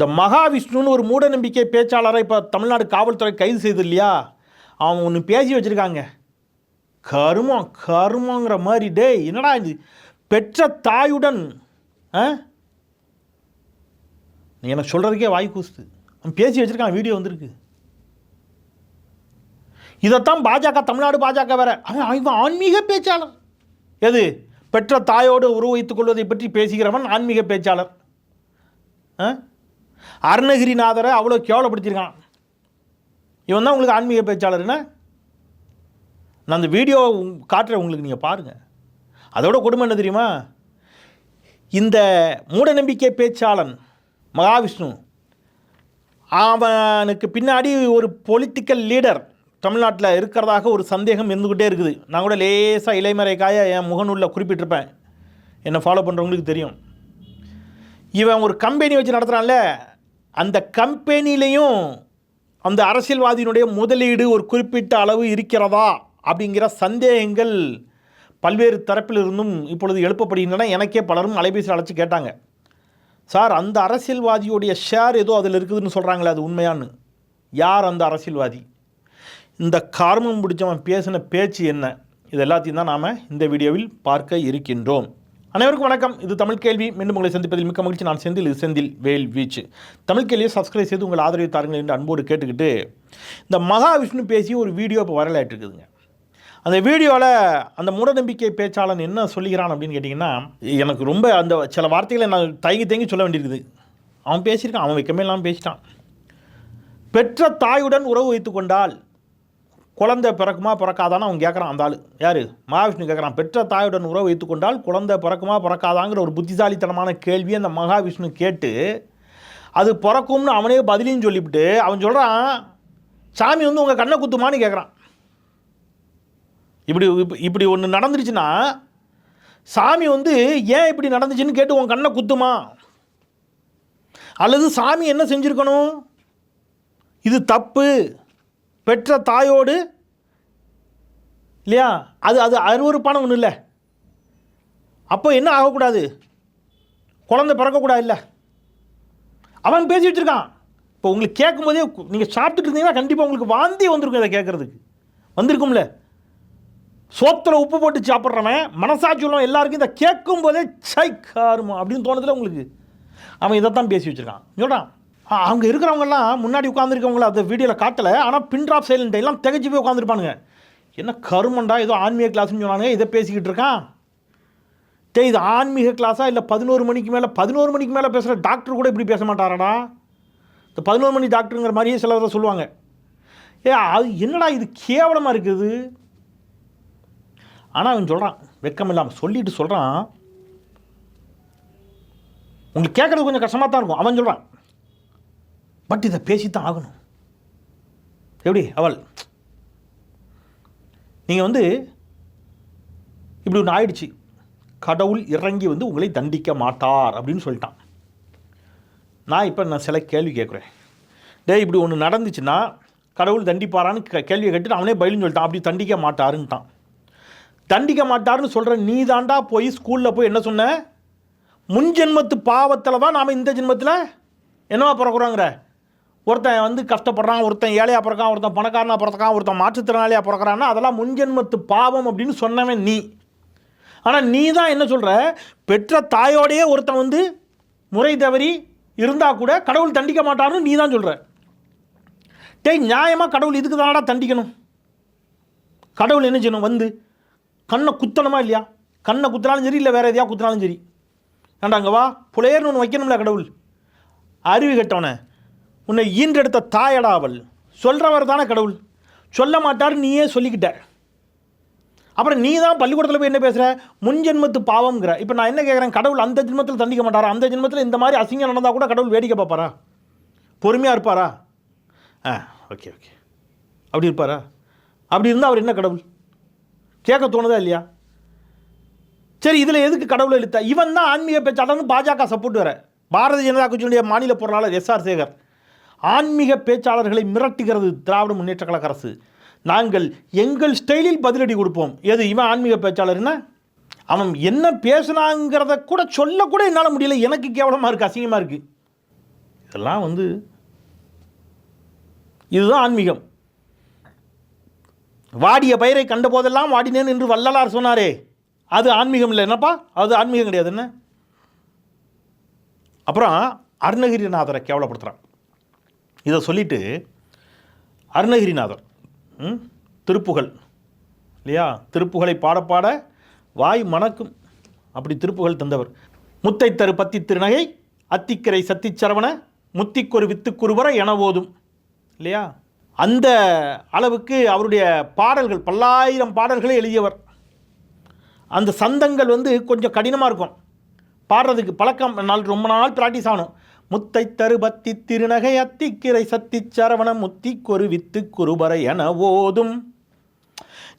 இந்த மகாவிஷ்ணுன்னு ஒரு மூட நம்பிக்கை பேச்சாளரை இப்போ தமிழ்நாடு காவல்துறை கைது செய்து இல்லையா? அவங்க ஒன்று பேசி வச்சுருக்காங்க. கருமம் கருமங்கிற மாதிரி டேய் என்னடா இது? பெற்ற தாயுடன் ஆ? எனக்கு சொல்கிறதுக்கே வாய் கூசுது. அவன் பேசி வச்சுருக்கான் வீடியோ வந்திருக்கு. இதைத்தான் பாஜக தமிழ்நாடு பாஜக வேற. அவன் அவன் ஆன்மீக பேச்சாளர். எது? பெற்ற தாயோடு உருவ வைத்துக் கொள்வதை பற்றி பேசுகிறவன் ஆன்மீக பேச்சாளர். ஆ? அருணகிரிநாதரை அவ்வளோ கேவலப்படுத்தியிருக்கான். இவன் தான் உங்களுக்கு ஆன்மீக பேச்சாளர் என்ன? நான் அந்த வீடியோ காட்டுறேன் உங்களுக்கு நீங்கள் பாருங்கள் அதோட கொடுமை என்ன தெரியுமா? இந்த மூடநம்பிக்கை பேச்சாளன் மகாவிஷ்ணு அவனுக்கு பின்னாடி ஒரு பொலிட்டிக்கல் லீடர் தமிழ்நாட்டில் இருக்கிறதாக ஒரு சந்தேகம் இருந்துக்கிட்டே இருக்குது. நான் கூட லேசாக இலைமறைக்காய என் முகநூலில் குறிப்பிட்டிருப்பேன். என்னை ஃபாலோ பண்ணுறவங்களுக்கு தெரியும். இவன் ஒரு கம்பெனி வச்சு நடத்துகிறான்ல அந்த கம்பெனிலையும் அந்த அரசியல்வாதியினுடைய முதலீடு ஒரு குறிப்பிட்ட அளவு இருக்கிறதா அப்படிங்கிற சந்தேகங்கள் பல்வேறு தரப்பில் இருந்தும் இப்பொழுது எழுப்பப்படுகின்றன. எனக்கே பலரும் அலைபேசியில் அழைச்சி கேட்டாங்க. சார் அந்த அரசியல்வாதியுடைய ஷேர் ஏதோ அதில் இருக்குதுன்னு சொல்கிறாங்களே அது உண்மையான்னு? யார் அந்த அரசியல்வாதி? இந்த கார்மம் பிடிச்சவன் பேசின பேச்சு என்ன? இது எல்லாத்தையும் தான் நாம் இந்த வீடியோவில் பார்க்க இருக்கின்றோம். அனைவருக்கும் வணக்கம். இது தமிழ் கேள்வி. மீண்டும் உங்களை சந்திப்பதில் மிக்க மகிழ்ச்சி. நான் செந்தில். இது செந்தில் வேல் வீச்சு. தமிழ் கேள்வியை சப்ஸ்கிரைப் செய்து உங்கள் ஆதரவு தாருங்கள் என்று அன்போடு கேட்டுக்கிட்டு இந்த மகாவிஷ்ணு பேசி ஒரு வீடியோ இப்போ வரலாற்று இருக்குதுங்க. அந்த வீடியோவில் அந்த மூடநம்பிக்கை பேச்சாளன் என்ன சொல்லுகிறான் அப்படின்னு கேட்டிங்கன்னா எனக்கு ரொம்ப அந்த சில வார்த்தைகளை நான் தயங்கி தயங்கி சொல்ல வேண்டியிருக்குது. அவன் பேசியிருக்கான். அவன் வைக்கமே இல்லாமல் பேசிட்டான். பெற்ற தாயுடன் உறவு வைத்து கொண்டால் குழந்தை பிறக்குமா பிறக்காதான்னு அவன் கேட்குறான் அந்த ஆள். யார்? மகாவிஷ்ணு கேட்குறான் பெற்ற தாயுடன் உறவு வைத்து கொண்டால் குழந்தை பிறக்குமா பிறக்காதாங்கிற ஒரு புத்திசாலித்தனமான கேள்வியை அந்த மகாவிஷ்ணு கேட்டு அது பிறக்கும்னு அவனே பதிலையும் சொல்லிவிட்டு அவன் சொல்கிறான் சாமி வந்து உங்கள் கண்ணை குத்துமான்னு கேட்குறான் இப்படி இப்படி ஒன்று நடந்துருச்சுன்னா சாமி வந்து ஏன் இப்படி நடந்துச்சுன்னு கேட்டு உன் கண்ணை குத்துமா? அல்லது சாமி என்ன செஞ்சுருக்கணும்? இது தப்பு. பெற்ற தாயோடு இல்லையா? அது அது அருவறுப்பான ஒன்றும் இல்லை அப்போ என்ன ஆகக்கூடாது? குழந்தை பிறக்கக்கூடாது இல்லை அவன் பேசி வச்சுருக்கான் இப்போ உங்களுக்கு கேட்கும்போதே நீங்கள் சாப்பிட்டுட்டு இருந்தீங்கன்னா கண்டிப்பாக உங்களுக்கு வாந்தி வந்திருக்கும் இதை கேட்குறதுக்கு. வந்திருக்கும்ல. சோத்தில் உப்பு போட்டு சாப்பிட்றவன் மனசாட்சி உள்ளவன் எல்லாருக்கும் இதை கேட்கும் போதே சை காருமா அப்படின்னு தோணுதில்ல உங்களுக்கு. அவன் இதைத்தான் பேசி வச்சுருக்கான். சொல்கிறான் அங்கே இருக்கிறவங்கெல்லாம் முன்னாடி உட்காந்துருக்கவங்கள அந்த வீடியோவில் காட்டலை. ஆனால் பின்ட்ராப் சைலண்ட் எல்லாம் திகச்சு போய் உட்காந்துருப்பானுங்க என்ன கருமண்டா ஏதோ ஆன்மீக கிளாஸ்னு சொன்னாங்க இதை பேசிக்கிட்டு இருக்கான். டேய் இது ஆன்மீக கிளாஸா இல்லை பதினோரு மணிக்கு மேலே பதினோரு மணிக்கு மேலே பேசுகிற டாக்டர் கூட இப்படி பேச மாட்டாரடா? இந்த பதினோரு மணி டாக்டருங்கிற மாதிரியே சிலர் சொல்லுவாங்க. ஏ அது என்னடா இது கேவலமாக இருக்குது? ஆனால் அவன் சொல்கிறான் வெக்கம் இல்லாமல் சொல்லிட்டு சொல்கிறான் உங்களுக்கு கேட்குறது கொஞ்சம் கஷ்டமாக தான் இருக்கும். அவன் சொல்கிறான் பட் இதை பேசித்தான் ஆகணும். எப்படி? அவள் நீங்கள் வந்து இப்படி ஒன்று ஆயிடுச்சு. கடவுள் இறங்கி வந்து உங்களை தண்டிக்க மாட்டார் அப்படின்னு சொல்லிட்டான். நான் இப்போ நான் சில கேள்வி கேட்குறேன். டேய் இப்படி ஒன்று நடந்துச்சுன்னா கடவுள் தண்டிப்பாரான்னு கே- கேள்வியை கேட்டுட்டு அவனே பயிலுன்னு சொல்லிட்டான். அப்படி தண்டிக்க மாட்டாருன்ட்டான் தண்டிக்க மாட்டாருன்னு சொல்கிற நீ தாண்டா போய் ஸ்கூலில் போய் என்ன சொன்ன? முன்ஜென்மத்து பாவத்தில் தான் நாம் இந்த ஜென்மத்தில் என்னவா பிறக்குறாங்கிற? ஒருத்தன் வந்து கஷ்டப்படுறான் ஒருத்தன் ஏழையாக பிறக்கான் ஒருத்தன் பணக்காரனாக பிறக்கான் ஒருத்தன் மாற்றுத்திறனாளியாக பிறக்கிறான்னா அதெல்லாம் முன்ஜென்மத்து பாவம் அப்படின்னு சொன்னவன் நீ. ஆனால் நீ தான் என்ன சொல்கிற பெற்ற தாயோடையே ஒருத்தன் வந்து முறை தவறி இருந்தால் கூட கடவுள் தண்டிக்க மாட்டாருன்னு நீ தான் சொல்கிற டேய் நியாயமாக கடவுள் இதுக்கு தானடா தண்டிக்கணும். கடவுள் என்ன செய்யணும்? வந்து கண்ணை குத்தணுமா இல்லையா? கண்ணை குத்தினாலும் சரி இல்லை வேறு எதையா குத்தினாலும் சரி. ஏண்டாங்க வா. புலையர்னு ஒன்று வைக்கணும்ல கடவுள். அறிவு கெட்டவனே. உன்னை ஈன்றெடுத்த தாயடா அவள். சொல்கிறவர் தானே கடவுள். சொல்ல மாட்டார் நீயே சொல்லிக்கிட்ட. அப்புறம் நீ தான் பள்ளிக்கூடத்தில் போய் என்ன பேசுகிற முன் ஜென்மத்து பாவம்ங்கிற. இப்போ நான் என்ன கேட்குறேன் கடவுள் அந்த ஜென்மத்தில் தண்டிக்க மாட்டாரா? அந்த ஜென்மத்தில் இந்த மாதிரி அசிங்கம் நடந்தால் கூட கடவுள் வேடிக்கை பார்ப்பாரா? பொறுமையாக இருப்பாரா? ஆ ஓகே ஓகே. அப்படி இருப்பாரா? அப்படி இருந்தால் அவர் என்ன கடவுள்? கேட்க தோணுதா இல்லையா? சரி இதில் எதுக்கு கடவுளை எழுத்தா இவன் தான் ஆன்மீக பேச்சாளர்னு பாஜக சப்போர்ட் வர. பாரதிய ஜனதா கட்சியினுடைய மாநில பொருளாளர் எஸ் ஆர் சேகர். ஆன்மீக பேச்சாளர்களை மிரட்டுகிறது திராவிட முன்னேற்ற கழக அரசு. நாங்கள் எங்கள் ஸ்டைலில் பதிலடி கொடுப்போம். எது இவன் ஆன்மீக பேச்சாளர்னா அவன் என்ன பேசுனாங்கிறத கூட சொல்லக்கூட என்னால் முடியல. எனக்கு கேவலமாக இருக்குது அசிங்கமாக இருக்குது இதெல்லாம் வந்து இதுதான் ஆன்மீகம். வாடிய பயிரை கண்ட போதெல்லாம் வாடினேன் என்று வள்ளலார் சொன்னாரே. அது ஆன்மீகம் இல்லை. என்னப்பா? அது ஆன்மீகம் கிடையாது. என்ன? அப்புறம் அருணகிரிநாதரை கேவலப்படுத்துகிறான் இதை சொல்லிட்டு அருணகிரிநாதர் ம், திருப்புகழ் இல்லையா? திருப்புகழை பாட பாட வாய் மணக்கும். அப்படி திருப்புகழ் தந்தவர். முத்தை தரு பத்தி திருநகை அத்திக்கரை சத்திச்சரவண முத்திக்கொரு வித்துக்குருவர என ஓதும். இல்லையா? அந்த அளவுக்கு அவருடைய பாடல்கள் பல்லாயிரம் பாடல்களை எழுதியவர். அந்த சந்தங்கள் வந்து கொஞ்சம் கடினமாக இருக்கும். பாடுறதுக்கு பழக்கம் நாள் ரொம்ப நாள் ப்ராக்டிஸ் ஆகணும். முத்தை தருபத்தி திருநகை அத்திக்கிரை சத்தி சரவணம் முத்தி கொரு வித்து குருபரை என ஓதும்.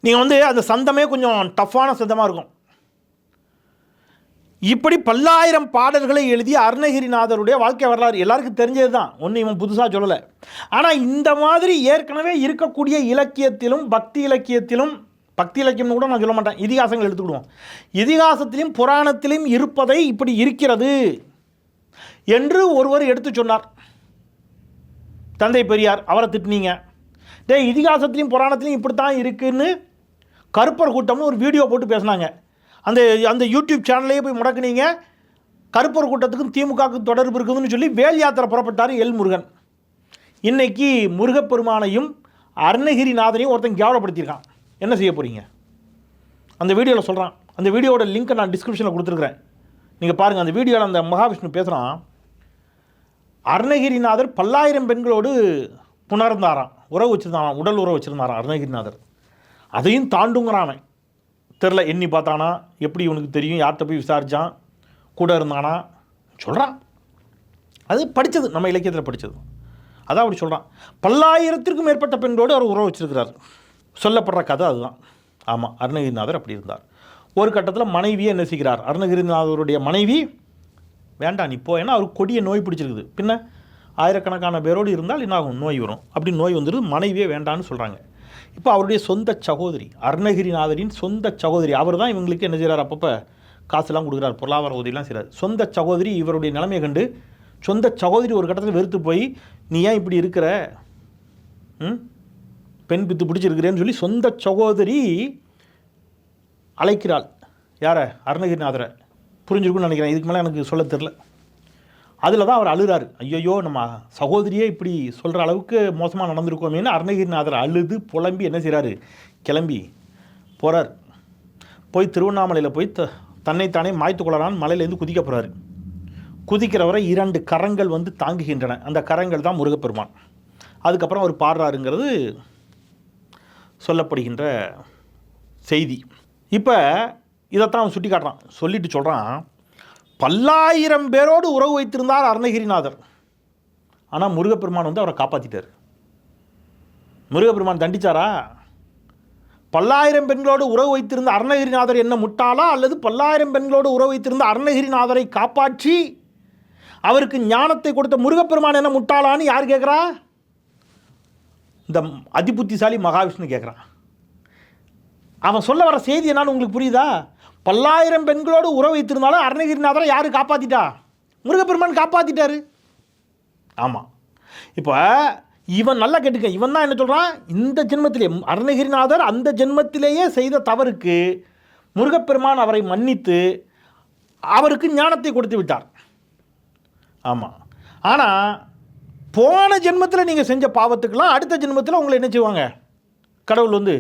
நீங்கள் வந்து அந்த சந்தமே கொஞ்சம் டஃப்பான சந்தமாக இருக்கும். இப்படி பல்லாயிரம் பாடல்களை எழுதிய அருணகிரிநாதருடைய வாழ்க்கை வரலாறு எல்லாருக்கும் தெரிஞ்சது தான் ஒன்றும் இவன் புதுசாக சொல்லலை. ஆனால் இந்த மாதிரி ஏற்கனவே இருக்கக்கூடிய இலக்கியத்திலும் பக்தி இலக்கியத்திலும் பக்தி இலக்கியம்னு கூட நான் சொல்ல மாட்டேன் இதிகாசங்கள் எடுத்துக்கிடுவோம். இதிகாசத்திலையும் புராணத்திலையும் இருப்பதை இப்படி இருக்கிறது. என்று ஒருவர் எடுத்து சொன்னார். தந்தை பெரியார் அவரை திட்டினீங்க. டே இதிகாசத்துலேயும் புராணத்திலையும் இப்படி தான் இருக்குதுன்னு கருப்பர் கூட்டம்னு ஒரு வீடியோ போட்டு பேசுனாங்க. அந்த அந்த யூடியூப் சேனல்லையே போய் முடக்குனீங்க. கருப்பர் கூட்டத்துக்கும் திமுகவுக்கும் தொடர்பு இருக்குதுன்னு சொல்லி வேல் யாத்திரை புறப்பட்டார் எல் முருகன். இன்றைக்கி முருகப்பெருமானையும் அருணகிரிநாதனையும் ஒருத்தன் கேவலப்படுத்தியிருக்கான். என்ன செய்ய போகிறீங்க அந்த வீடியோவில் சொல்கிறான் அந்த வீடியோட லிங்க்கை நான் டிஸ்கிரிப்ஷனில் கொடுத்துருக்குறேன். நீங்கள் பாருங்கள் அந்த வீடியோவில் அந்த மகாவிஷ்ணு பேசுகிறான் அருணகிரிநாதர் பல்லாயிரம் பெண்களோடு புணர்ந்தாராம் உறவு வச்சுருந்தாராம் உடல் உறவு வச்சுருந்தாராம் அருணகிரிநாதர். அதையும் தாண்டுங்கிறான் அவன். தெரில எண்ணி பார்த்தானா எப்படி இவனுக்கு தெரியும் யார்கிட்ட போய் விசாரித்தான் கூட இருந்தானா? சொல்கிறான் அது படித்தது நம்ம இலக்கியத்தில் படித்தது அதான் அப்படி சொல்கிறான் பல்லாயிரத்திற்கும் மேற்பட்ட பெண்களோடு அவர் உறவு வச்சிருக்கிறார். சொல்லப்படுற கதை அதுதான். ஆமாம் அருணகிரிநாதர் அப்படி இருந்தார். ஒரு கட்டத்தில் மனைவியை என்ன செய்கிறார் அருணகிரிநாதருடைய மனைவி வேண்டாம் நீ போ. ஏன்னா அவருக்கு கொடிய நோய் பிடிச்சிருக்குது. பின்ன ஆயிரக்கணக்கான பேரோடு இருந்தால் என்ன ஆகும் நோய் வரும். அப்படி நோய் வந்துடுது மனைவியே வேண்டான்னு சொல்கிறாங்க இப்போ அவருடைய சொந்த சகோதரி அருணகிரிநாதரின் சொந்த சகோதரி அவர் தான் இவங்களுக்கு என்ன செய்கிறார் அப்பப்போ காசுலாம் கொடுக்குறார் பொருளாதார உதவிலாம் செய்கிறார் சொந்த சகோதரி இவருடைய நிலைமையை கண்டு சொந்த சகோதரி ஒரு கட்டத்தில் வெறுத்து போய் நீ ஏன் இப்படி இருக்கிற? ம்? பெண் பித்து பிடிச்சிருக்கிறேன்னு சொல்லி சொந்த சகோதரி அழைக்கிறாள். யாரை? அருணகிரிநாதரை. புரிஞ்சிருக்கும்னு நினைக்கிறேன். இதுக்கு மேலே எனக்கு சொல்ல தெரில அதில் தான் அவர் அழுறாரு. ஐயோ நம்ம சகோதரியே இப்படி சொல்கிற அளவுக்கு மோசமாக நடந்திருக்கோமேனு அருணகிரிநாதர் அழுது புலம்பி என்ன செய்கிறாரு கிளம்பி போகிறார் போய் திருவண்ணாமலையில் போய் த தன்னைத்தானே மாய்த்து கொள்ளலான்னு மலையிலேருந்து குதிக்க போகிறாரு குதிக்கிறவரை இரண்டு கரங்கள் வந்து தாங்குகின்றன. அந்த கரங்கள் தான் முருகப்பெருமான். அதுக்கப்புறம் அவர் பாடுறாருங்கிறது சொல்லப்படுகின்ற செய்தி. இப்போ இதைத்தான் அவன் சுட்டி காட்டுறான் சொல்லிட்டு சொல்கிறான் பல்லாயிரம் பேரோடு உறவு வைத்திருந்தார் அருணகிரிநாதர். ஆனால் முருகப்பெருமான் வந்து அவரை காப்பாற்றிட்டார் முருகப்பெருமான் தண்டிச்சாரா? பல்லாயிரம் பெண்களோடு உறவு வைத்திருந்த அருணகிரிநாதர் என்ன முட்டாளா? அல்லது பல்லாயிரம் பெண்களோடு உறவு வைத்திருந்த அருணகிரிநாதரை காப்பாற்றி அவருக்கு ஞானத்தை கொடுத்த முருகப்பெருமான் என்ன முட்டாளான்னு யார் கேட்குறா இந்த அதிபுத்திசாலி மகாவிஷ்ணு கேட்குறான் அவன் சொல்ல வர செய்தி என்னான்னு உங்களுக்கு புரியுதா? பல்லாயிரம் பெண்களோடு உறவு வைத்திருந்தாலும் அருணகிரிநாதரை யார் காப்பாற்றிட்டா முருகப்பெருமான் காப்பாற்றிட்டாரு ஆமாம் இப்போ இவன் நல்லா கேட்டுக்க இவன் தான் என்ன சொல்கிறான் இந்த ஜென்மத்திலே அருணகிரிநாதர் அந்த ஜென்மத்திலேயே செய்த தவறுக்கு முருகப்பெருமான் அவரை மன்னித்து அவருக்கு ஞானத்தை கொடுத்து விட்டார். ஆமாம் ஆனால் போன ஜென்மத்தில் நீங்கள் செஞ்ச பாவத்துக்கெல்லாம் அடுத்த ஜென்மத்தில் உங்களை என்ன செய்வாங்க? கடவுள் வந்து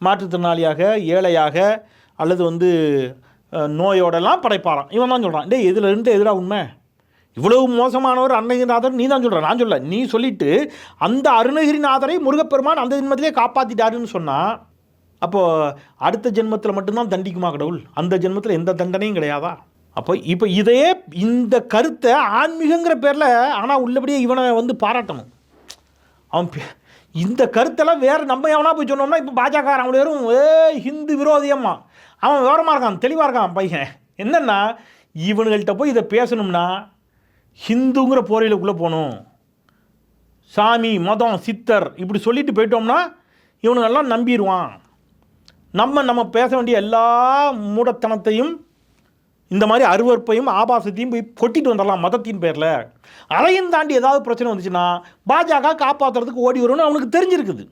மாற்றுத்திறனாளியாக ஏழையாக அல்லது வந்து நோயோடலாம் படைப்பாராம் இவன் தான் சொல்கிறான் டேய் இதில் இருந்து எதிராக உண்மை? இவ்வளவு மோசமானவர் அருணகிரிநாதர் நீ தான் சொல்கிற நான் சொல்ல நீ சொல்லிட்டு அந்த அருணகிரிநாதரை முருகப்பெருமான் அந்த ஜென்மத்திலே காப்பாற்றிட்டாருன்னு சொன்னால் அப்போது அடுத்த ஜென்மத்தில் மட்டும்தான் தண்டிக்குமா கடவுள்? அந்த ஜென்மத்தில் எந்த தண்டனையும் கிடையாதா? அப்போ இப்போ இதையே இந்த கருத்தை ஆன்மீகங்கிற பேரில் ஆனால் உள்ளபடியே இவனை வந்து பாராட்டணும். அவன் பே- இந்த கருத்தெல்லாம் வேறு நம்ம எவனா போய் சொன்னோம்னா இப்போ பாஜக அவன் வெறும் ஏ ஹிந்து விரோதியம்மா அவன் விவரமாக இருக்கான் தெளிவாக இருக்கான் பையன். என்னென்னா இவனுங்கள்கிட்ட போய் இதை பேசணும்னா ஹிந்துங்கிற போரையிலுக்குள்ளே போகணும். சாமி மதம் சித்தர் இப்படி சொல்லிட்டு போயிட்டோம்னா இவனுங்கெல்லாம் நம்பிடுவான் நம்ம நம்ம பேச வேண்டிய எல்லா மூடத்தனத்தையும் இந்த மாதிரி அருவறுப்பையும் ஆபாசத்தையும் போய் கொட்டிட்டு வந்துடலாம் மதத்தின் பேரில். அதையும் தாண்டி ஏதாவது பிரச்சனை வந்துச்சுன்னா பாஜக காப்பாற்றுறதுக்கு ஓடி வரும்னு அவனுக்கு தெரிஞ்சிருக்குது.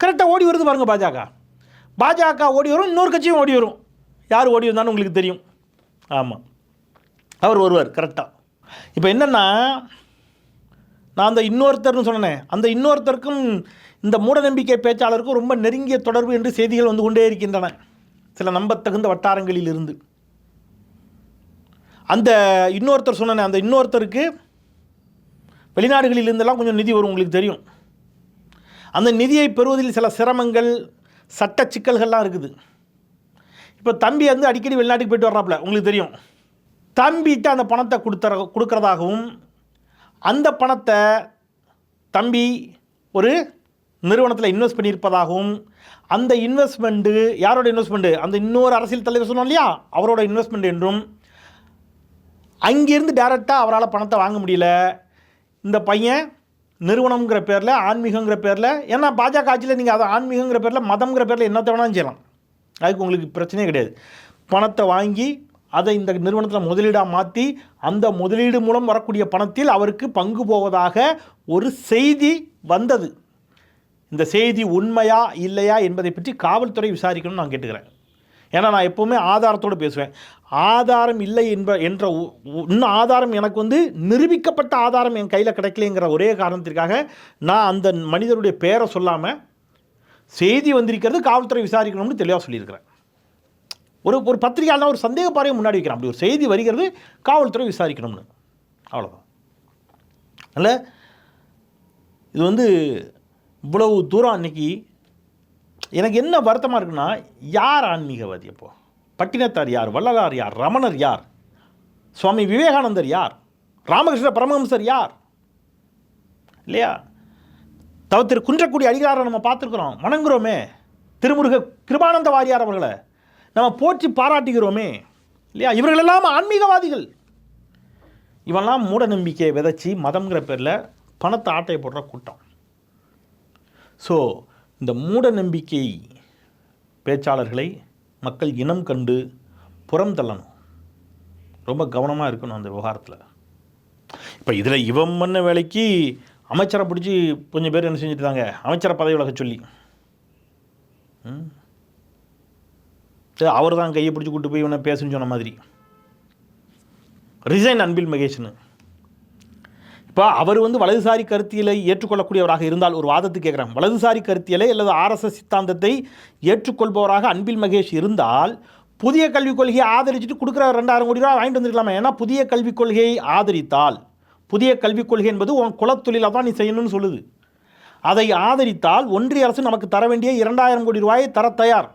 கரெக்டாக ஓடி வருது பாருங்கள் பாஜக. பாஜக ஓடி வரும் இன்னொரு கட்சியும் ஓடி வரும். யார் ஓடி வந்தான்னு உங்களுக்கு தெரியும். ஆமாம் அவர் வருவார் கரெக்டாக இப்போ என்னென்னா நான் அந்த இன்னொருத்தர்னு சொன்னேன் அந்த இன்னொருத்தருக்கும் இந்த மூடநம்பிக்கை பேச்சாளருக்கும் ரொம்ப நெருங்கிய தொடர்பு என்று செய்திகள் வந்து கொண்டே இருக்கின்றன. சில நம்பத்தகுந்த வட்டாரங்களில் இருந்து அந்த இன்னொருத்தர் சொன்னேன் அந்த இன்னொருத்தருக்கு வெளிநாடுகளிலிருந்தெல்லாம் கொஞ்சம் நிதி வரும் உங்களுக்கு தெரியும். அந்த நிதியை பெறுவதில் சில சிரமங்கள் சட்ட சிக்கல்கள்லாம் இருக்குது. இப்போ தம்பி வந்து அடிக்கடி வெளிநாட்டுக்கு போயிட்டு வர்றாப்புல உங்களுக்கு தெரியும். தம்பிகிட்ட அந்த பணத்தை கொடுத்துற கொடுக்குறதாகவும் அந்த பணத்தை தம்பி ஒரு நிறுவனத்தில் இன்வெஸ்ட் பண்ணியிருப்பதாகவும் அந்த இன்வெஸ்ட்மெண்ட்டு யாரோட இன்வெஸ்ட்மெண்ட்டு அந்த இன்னொரு அரசியல் தலைவர் சொன்னோம் இல்லையா? அவரோட இன்வெஸ்ட்மெண்ட் என்றும் அங்கேருந்து டேரெக்டாக அவரால் பணத்தை வாங்க முடியல. இந்த பையன் நிறுவனங்கிற பேரில் ஆன்மீகங்கிற பேரில் ஏன்னா பாஜக ஆட்சியில் நீங்கள் அதை ஆன்மீகங்கிற பேரில் மதம்ங்கிற பேரில் என்னத்தை வேணாலும் செய்யலாம். அதுக்கு உங்களுக்கு பிரச்சனையே கிடையாது. பணத்தை வாங்கி அதை இந்த நிறுவனத்தில் முதலீடாக மாற்றி அந்த முதலீடு மூலம் வரக்கூடிய பணத்தில் அவருக்கு பங்கு போவதாக ஒரு செய்தி வந்தது. இந்த செய்தி உண்மையா இல்லையா என்பதை பற்றி காவல்துறை விசாரிக்கணும்னு நான் கேட்டுக்கிறேன். ஏன்னா நான் எப்போவுமே ஆதாரத்தோடு பேசுவேன். ஆதாரம் இல்லை என்ப என்ற உ- இன்னும் ஆதாரம் எனக்கு வந்து நிரூபிக்கப்பட்ட ஆதாரம் என் கையில் கிடைக்கலைங்கிற ஒரே காரணத்திற்காக நான் அந்த மனிதருடைய பேரை சொல்லாமல் செய்தி வந்திருக்கிறது காவல்துறை விசாரிக்கணும்னு தெளிவாக சொல்லியிருக்கிறேன். ஒரு ஒரு பத்திரிகையாளர் ஒரு சந்தேக பாறையை முன்னாடி வைக்கிறேன். அப்படி ஒரு செய்தி வருகிறது காவல்துறை விசாரிக்கணும்னு. அவ்வளோதான் அல்ல இது வந்து இவ்வளவு தூரம் அன்னைக்கு எனக்கு என்ன வருத்தமாக இருக்குன்னா யார் ஆன்மீகவாதி அப்போ? பட்டினத்தார் யார்? வள்ளலார் யார்? ரமணர் யார்? சுவாமி விவேகானந்தர் யார்? ராமகிருஷ்ண பரமஹம்சர் யார்? இல்லையா? தவ திரு குன்றக்குடி அடிகளாரை நம்ம பார்த்துருக்குறோம். வணங்குறோமே. திருமுருக கிருபானந்த வாரியார் அவர்களை நம்ம போற்றி பாராட்டுகிறோமே. இல்லையா? இவர்களெல்லாம் ஆன்மீகவாதிகள். இவெல்லாம் மூட நம்பிக்கையை விதைச்சி மதம்ங்கிற பேரில் பணத்தை ஆட்டையை போடுற கூட்டம். ஸோ இந்த மூட நம்பிக்கை பேச்சாளர்களை மக்கள் இனம் கண்டு புறம் தள்ளணும் ரொம்ப கவனமாக இருக்கணும் அந்த விவகாரத்தில். இப்போ இதில் இவன் பண்ண வேலைக்கு அமைச்சரை பிடிச்சி கொஞ்சம் பேர் என்ன செஞ்சுட்டாங்க? அமைச்சரை பதவி விலக சொல்லி. ம். சரி அவர் தான் கையை பிடிச்சி கூட்டு போய் இவனை பேசுன்னு சொன்ன மாதிரி. ரிசைன் அன்பில் மகேஷ்னு. இப்போ அவர் வந்து வலதுசாரி கருத்தியலை ஏற்றுக்கொள்ளக்கூடியவராக இருந்தால் ஒரு வாதத்துக்கு கேட்குறேன் வலதுசாரி கருத்தியலை அல்லது ஆர்எஸ்எஸ் சித்தாந்தத்தை ஏற்றுக்கொள்பவராக அன்பில் மகேஷ் இருந்தால் புதிய கல்விக் கொள்கையை ஆதரிச்சுட்டு கொடுக்குற ரெண்டாயிரம் கோடி ரூபா வாங்கிட்டு வந்துருக்கலாமா. ஏன்னா புதிய கல்விக் கொள்கையை ஆதரித்தால் புதிய கல்விக் கொள்கை என்பது உன் குலத்தொழிலை தான் நீ செய்யணும்னு சொல்லுது. அதை ஆதரித்தால் ஒன்றிய அரசு நமக்கு தர வேண்டிய இரண்டாயிரம் கோடி ரூபாயை தர தயார்.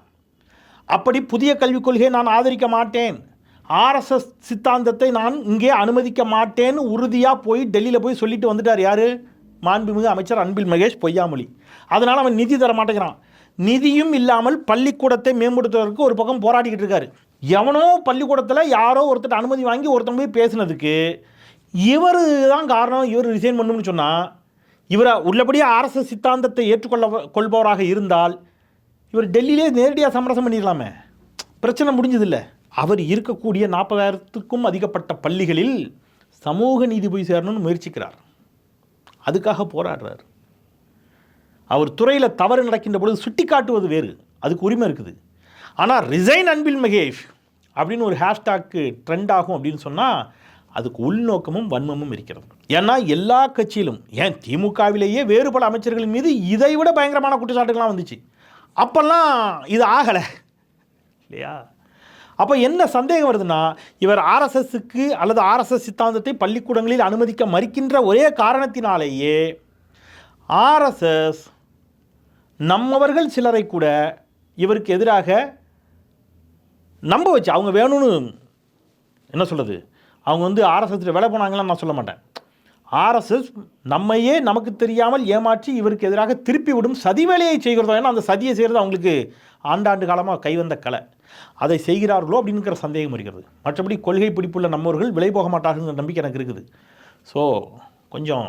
அப்படி புதிய கல்விக் கொள்கையை நான் ஆதரிக்க மாட்டேன். ஆர்எஸ்எஸ் சித்தாந்தத்தை நான் இங்கே அனுமதிக்க மாட்டேன்னு உறுதியாக போய் டெல்லியில் போய் சொல்லிட்டு வந்துட்டார் யார்? மாண்புமிகு அமைச்சர் அன்பில் மகேஷ் பொய்யாமொழி. அதனால் அவன் நிதி தர மாட்டேங்கிறான். நிதியும் இல்லாமல் பள்ளிக்கூடத்தை மேம்படுத்துவதற்கு ஒரு பக்கம் போராடிக்கிட்டு இருக்காரு. எவனோ பள்ளிக்கூடத்தில் யாரோ ஒருத்தர் அனுமதி வாங்கி ஒருத்தன் போய் பேசுனதுக்கு இவர் தான் காரணம் இவர் ரிசைன் பண்ணணும்னு சொன்னால் இவரை உள்ளபடியே ஆர்எஸ்எஸ் சித்தாந்தத்தை ஏற்றுக்கொள்ள கொள்பவராக இருந்தால் இவர் டெல்லியிலே நேரடியாக சமரசம் பண்ணிடலாமே. பிரச்சனை முடிஞ்சதில்லை. அவர் இருக்கக்கூடிய நாற்பதாயிரத்துக்கும் அதிகப்பட்ட பள்ளிகளில் சமூக நீதி போய் சேரணும்னு முயற்சிக்கிறார். அதுக்காக போராடுறார். அவர் துறையில் தவறு நடக்கின்ற பொழுது சுட்டி காட்டுவது வேறு. அதுக்கு உரிமை இருக்குது. ஆனால் ரிசைன் அன்பில் மகேஷ் அப்படின்னு ஒரு ஹேஷ்டாக்கு ட்ரெண்ட் ஆகும் அப்படின்னு சொன்னால் அதுக்கு உள்நோக்கமும் வன்மமும் இருக்கிறது. ஏன்னா எல்லா கட்சியிலும் ஏன் திமுகவிலேயே வேறு பல அமைச்சர்களின் மீது இதை விட பயங்கரமான குற்றச்சாட்டுகள்லாம் வந்துச்சு. அப்போல்லாம் இது ஆகலை. இல்லையா? அப்போ என்ன சந்தேகம் வருதுன்னா இவர் ஆர்எஸ்எஸ்க்கு அல்லது ஆர்எஸ்எஸ் சித்தாந்தத்தை பள்ளிக்கூடங்களில் அனுமதிக்க மறுக்கின்ற ஒரே காரணத்தினாலேயே ஆர்எஸ்எஸ் நம்மவர்கள் சிலரை கூட இவருக்கு எதிராக நம்ப வச்சு அவங்க வேணும்னு என்ன சொல்கிறது அவங்க வந்து ஆர்எஸ்எஸ் வேலை போனாங்களான்னு நான் சொல்ல மாட்டேன். ஆர்எஸ்எஸ் நம்மையே நமக்கு தெரியாமல் ஏமாற்றி இவருக்கு எதிராக திருப்பி விடும் சதி வேலையை செய்கிறதோ ஏன்னா அந்த சதியை செய்கிறது அவங்களுக்கு ஆண்டாண்டு காலமாக கைவந்த கலை. அதை செய்கிறார்களோ அப்படிங்கிற சந்தேகம் இருக்கிறது மற்றபடி கொள்கை பிடிப்புள்ள நம்மவர்கள் விலை போக மாட்டார்கள்ங்கிற நம்பிக்கை எனக்கு இருக்குது. ஸோ கொஞ்சம்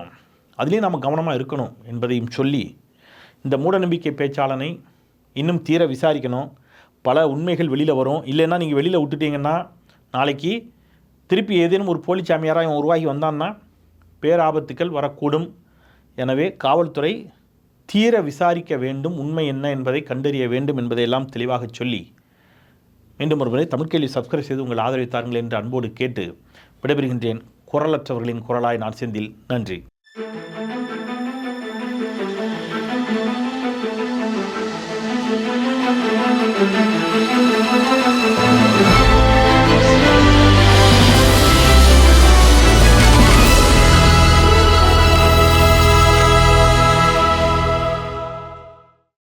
அதுலேயும் நம்ம கவனமாக இருக்கணும் என்பதையும் சொல்லி இந்த மூடநம்பிக்கை பேச்சாளனை இன்னும் தீர விசாரிக்கணும். பல உண்மைகள் வெளியில் வரும். இல்லைன்னா நீங்கள் வெளியில் விட்டுட்டீங்கன்னா நாளைக்கு திருப்பி ஏதேனும் ஒரு போலி சாமியாராக இவன் உருவாகி வந்தான்னா பேராபத்துக்கள் வரக்கூடும். எனவே காவல்துறை தீர விசாரிக்க வேண்டும். உண்மை என்ன என்பதை கண்டறிய வேண்டும் என்பதையெல்லாம் தெளிவாக சொல்லி மீண்டும் ஒருமுறை தமிழ் கேள்வி சப்ஸ்கிரைப் செய்து உங்கள் ஆதரவை தாருங்கள் என்று அன்போடு கேட்டு விடைபெறுகின்றேன். குரலற்றவர்களின் குரலாய் நான் செந்தில். நன்றி.